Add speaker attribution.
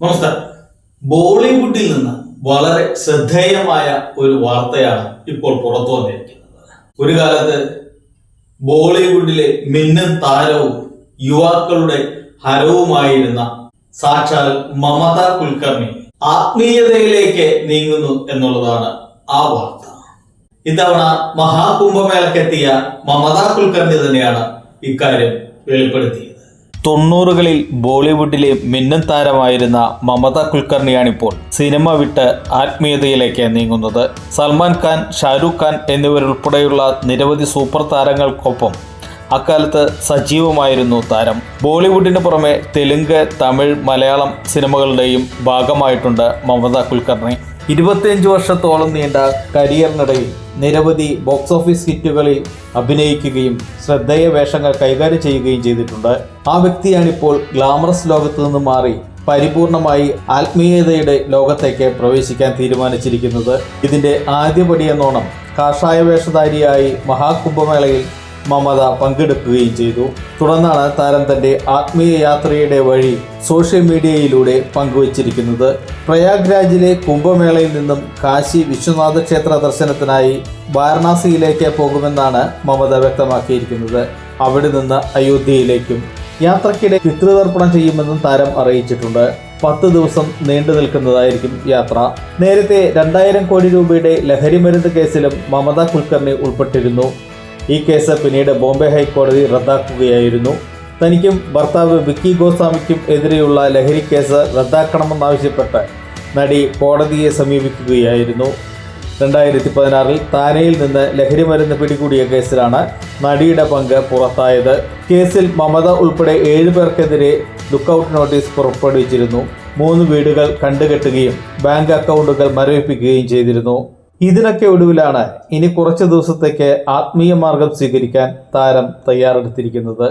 Speaker 1: നമസ്കാരം. ബോളിവുഡിൽ നിന്ന് വളരെ ശ്രദ്ധേയമായ ഒരു വാർത്തയാണ് ഇപ്പോൾ പുറത്തു വന്നിരിക്കുന്നത്. ഒരു കാലത്ത് ബോളിവുഡിലെ മിന്നും താരവും യുവാക്കളുടെ ഹരവുമായിരുന്ന സാക്ഷാൽ മമത കുൽക്കർണി ആത്മീയതയിലേക്ക് നീങ്ങുന്നു എന്നുള്ളതാണ് ആ വാർത്ത. ഇത്തവണ മഹാകുംഭമേളക്കെത്തിയ മമത കുൽക്കർണി തന്നെയാണ് ഇക്കാര്യം വെളിപ്പെടുത്തിയത്. തൊണ്ണൂറുകളിൽ ബോളിവുഡിലെ മിന്നൻ താരമായിരുന്ന മമത കുൽക്കർണിയാണിപ്പോൾ സിനിമ വിട്ട് ആത്മീയതയിലേക്ക് നീങ്ങുന്നത്. സൽമാൻ ഖാൻ ഷാരൂഖ് ഖാൻ എന്നിവരുൾപ്പെടെയുള്ള നിരവധി സൂപ്പർ താരങ്ങൾക്കൊപ്പം അക്കാലത്ത് സജീവമായിരുന്നു താരം. ബോളിവുഡിന് പുറമെ തെലുങ്ക് തമിഴ് മലയാളം സിനിമകളുടെയും ഭാഗമായിട്ടുണ്ട് മമത കുൽക്കർണി. ഇരുപത്തിയഞ്ച് വർഷത്തോളം നീണ്ട കരിയറിനിടയിൽ നിരവധി ബോക്സ് ഓഫീസ് ഹിറ്റുകളിൽ അഭിനയിക്കുകയും ശ്രദ്ധേയ വേഷങ്ങൾ കൈകാര്യം ചെയ്യുകയും ചെയ്തിട്ടുണ്ട്. ആ വ്യക്തിയാണിപ്പോൾ ഗ്ലാമറസ് ലോകത്തു നിന്ന് മാറി പരിപൂർണമായി ആത്മീയതയുടെ ലോകത്തേക്ക് പ്രവേശിക്കാൻ തീരുമാനിച്ചിരിക്കുന്നത്. ഇതിന്റെ ആദ്യപടിയെന്നോണം കാഷായ വേഷധാരിയായി മഹാകുംഭമേളയിൽ മമത പങ്കെടുക്കുകയും ചെയ്തു. തുടർന്നാണ് താരം തന്റെ ആത്മീയ യാത്രയുടെ വഴി സോഷ്യൽ മീഡിയയിലൂടെ പങ്കുവച്ചിരിക്കുന്നത്. പ്രയാഗ്രാജിലെ കുംഭമേളയിൽ നിന്നും കാശി വിശ്വനാഥ ക്ഷേത്ര ദർശനത്തിനായി വാരണാസിയിലേക്ക് പോകുമെന്നാണ് മമത വ്യക്തമാക്കിയിരിക്കുന്നത്. അവിടെ നിന്ന് അയോധ്യയിലേക്കും യാത്രക്കിടെ പിതൃതർപ്പണം ചെയ്യുമെന്നും താരം അറിയിച്ചിട്ടുണ്ട്. പത്ത് ദിവസം നീണ്ടു നിൽക്കുന്നതായിരിക്കും യാത്ര. നേരത്തെ രണ്ടായിരം കോടി രൂപയുടെ ലഹരിമരുന്ന് കേസിലും മമത കുൽക്കർണി ഉൾപ്പെട്ടിരുന്നു. ഈ കേസ് പിന്നീട് ബോംബെ ഹൈക്കോടതി റദ്ദാക്കുകയായിരുന്നു. തനിക്കും ഭർത്താവ് വിക്കി ഗോസ്വാമിക്കും എതിരെയുള്ള ലഹരി കേസ് റദ്ദാക്കണമെന്നാവശ്യപ്പെട്ട് നടി കോടതിയെ സമീപിക്കുകയായിരുന്നു. രണ്ടായിരത്തി പതിനാറിൽ താനെയിൽ നിന്ന് ലഹരി മരുന്ന് പിടികൂടിയ കേസിലാണ് നടിയുടെ പങ്ക് പുറത്തായത്. കേസിൽ മമത ഉൾപ്പെടെ ഏഴു പേർക്കെതിരെ ലുക്കൌട്ട് നോട്ടീസ് പുറപ്പെടുവിച്ചിരുന്നു. മൂന്ന് വീടുകൾ കണ്ടുകെട്ടുകയും ബാങ്ക് അക്കൗണ്ടുകൾ മരവിപ്പിക്കുകയും ചെയ്തിരുന്നു. ഇതിനൊക്കെ ഒടുവിലാണ് ഇനി കുറച്ച് ദിവസത്തേക്ക് ആത്മീയ മാർഗം സ്വീകരിക്കാൻ താരം തയ്യാറെടുത്തിരിക്കുന്നത്.